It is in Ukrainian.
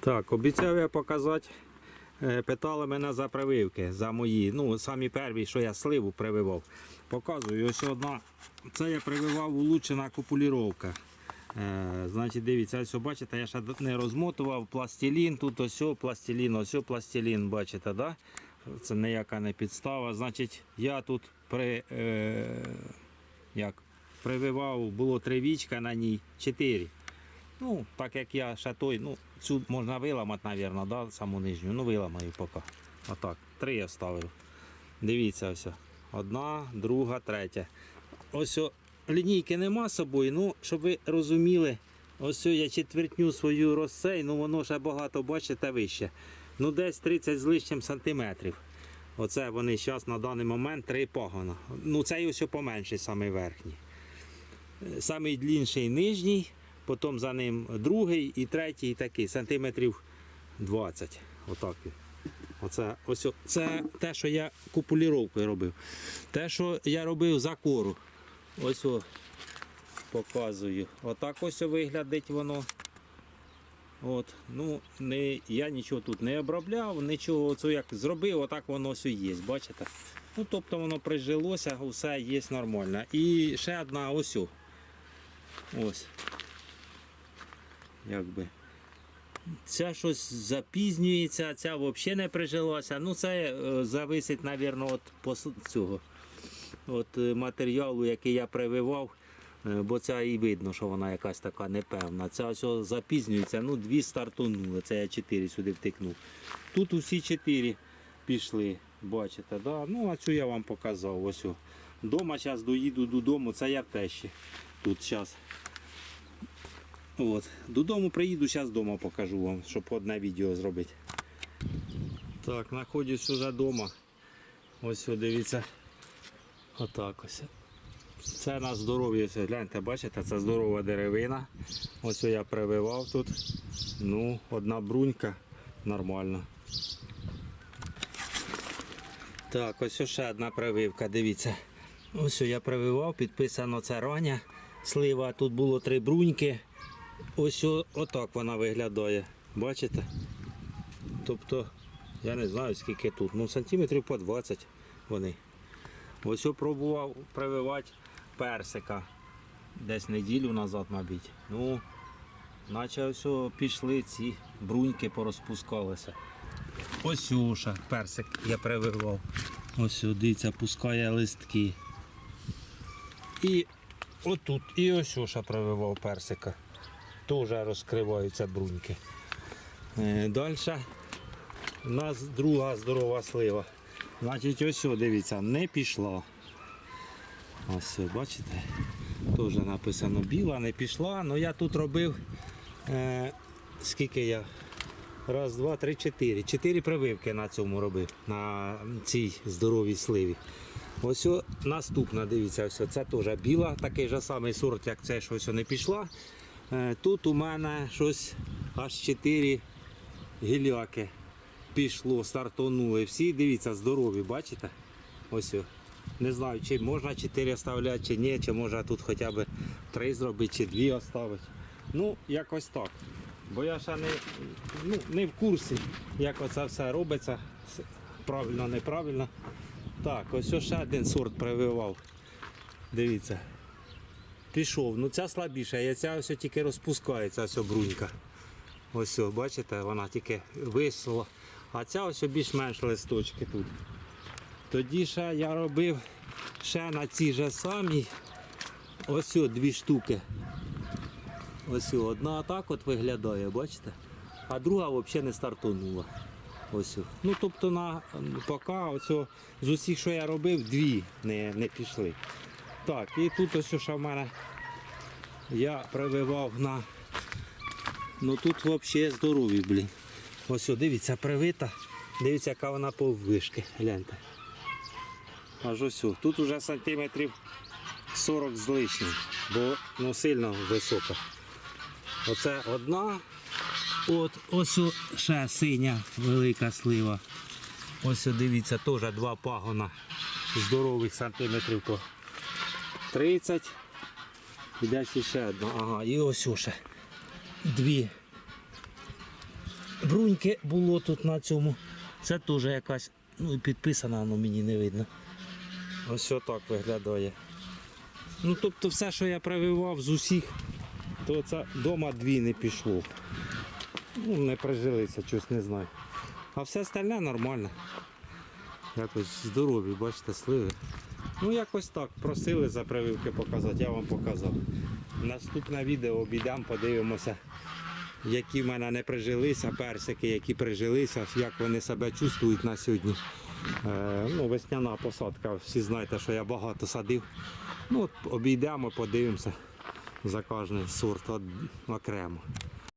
Так, обіцяв я показати. е, Питали мене за прививки, за мої. Ну, самі перві, що я сливу прививав. Показую, ось одна. Це я прививав улучшена копуліровка. Е, значить, дивіться, ось бачите, я ще не розмотував пластилін, тут ось пластилін, ось пластилін, бачите, да? Це ніяка не підстава. Значить, я тут при, е, як, прививав, було три вічка на ній, чотири. Ну, так як я ще той, ну, цю можна виламати, мабуть, да, саму нижню. Ну, виламаю поки. Отак. Три я ставив. Дивіться ось. Одна, друга, третя. Ось о, лінійки нема з собою, ну, щоб ви розуміли, ось о, я четвертню свою розсей, ну воно ще багато, бачите, вище. Ну, десь 30 з лишнім сантиметрів. Оце вони зараз на даний момент три пагона. Ну, цей ось поменший, самий верхній. Самий длінший нижній, потім за ним другий і третій такий, сантиметрів 20. Отак. Оце, ось, це те, що я купуліровкою робив. Те, що я робив за кору. Ось о, показую. Отак ось виглядить воно. От, ну, не, я нічого тут не обробляв, нічого оце як зробив, отак воно все є, бачите? Ну, тобто воно прижилося, все є нормально. І ще одна ось. Ось. Якби. Ця щось запізнюється, ця взагалі не прижилася. Ну, це е, зависить, мабуть, від цього от е, матеріалу, який я прививав. Е, Бо це і видно, що вона якась така непевна. Ця ось запізнюється, ну дві стартонули, це я чотири сюди втикнув. Тут усі чотири пішли, бачите, да? ну а цю я вам показав. Ось. Дома зараз доїду додому, це я тещі. Тут зараз. От. Додому приїду, зараз вдома покажу вам, щоб одне відео зробити. Так, знаходжусь уже вдома. Ось дивіться. Отак ось. Це на здоров'я, гляньте, бачите, це здорова деревина. Ось я прививав тут. Ну, одна брунька нормально. Так, ось ще одна прививка, дивіться. Ось я прививав, підписано це рання. Слива, тут було три бруньки. Ось отак вона виглядає. Бачите? Тобто, я не знаю скільки тут. Ну, сантиметрів по 20 вони. Ось я пробував прививати персика десь неділю назад, мабуть. Ну, наче ось пішли ці бруньки порозпускалися. Ось уша, персик я прививав. Ось о, дивіться, пускає листки. І отут, і ось уша прививав персика. Теж розкриваються бруньки. Далі у нас друга здорова слива. Значить, ось дивіться, не пішла. Ось, бачите? Теж написано біла, не пішла. Ну я тут робив. Е, скільки я? Раз, два, три, чотири. Чотири прививки на цьому робив, на цій здоровій сливі. Ось о, наступна, дивіться, ось це теж біла, такий же самий сорт, як це, що ось не пішла. Е, тут у мене щось аж чотири гіляки пішло, стартонули. Всі, дивіться, здорові, бачите? Ось. о. Не знаю, чи можна 4 оставляти, чи ні, чи може тут хоча б 3 зробити, чи 2 оставити. Ну, якось так. Бо я ще не, ну, не в курсі, як оце все робиться. Правильно, неправильно. Так, ось ще один сорт прививав. Дивіться. Пішов. Ну ця слабіша, а ця ось тільки розпускається, ось брунька. Ось, бачите, вона тільки висла. А ця ось більш-менш листочки тут. Тоді ще я робив ще на цій же самій ось дві штуки. Ось одна так от виглядає, бачите? А друга взагалі не стартонула. Ось. Ну тобто на поки ось з усіх, що я робив, дві не, не пішли. Так, і тут ось що в мене я прививав на Ну тут взагалі здорові, блін. Ось, дивіться, привита. Дивіться, яка вона поввишки. Гляньте. Аж ось. Тут уже сантиметрів 40 з лишнім, бо ну, сильно висока. Оце одна. От, ось ще синя велика слива. Ось дивіться, теж два пагона здорових сантиметрів по 30. І десь ще одна. Ага, і ось ще дві. бруньки було тут на цьому. Це теж якась, ну підписана, воно мені не видно. Ось отак виглядає. Ну тобто все, що я прививав з усіх, то це вдома дві не пішло. Ну, не прижилися, щось не знаю. А все остальне нормально. Якось здорові, бачите, сливи. Ну якось так, просили за прививки показати, я вам показав. Наступне відео обійдемо, подивимося, які в мене не прижилися, персики, які прижилися, як вони себе чувствують на сьогодні. Е, ну, весняна посадка, всі знаєте, що я багато садив. Ну, от обійдемо, подивимося за кожний сорт окремо.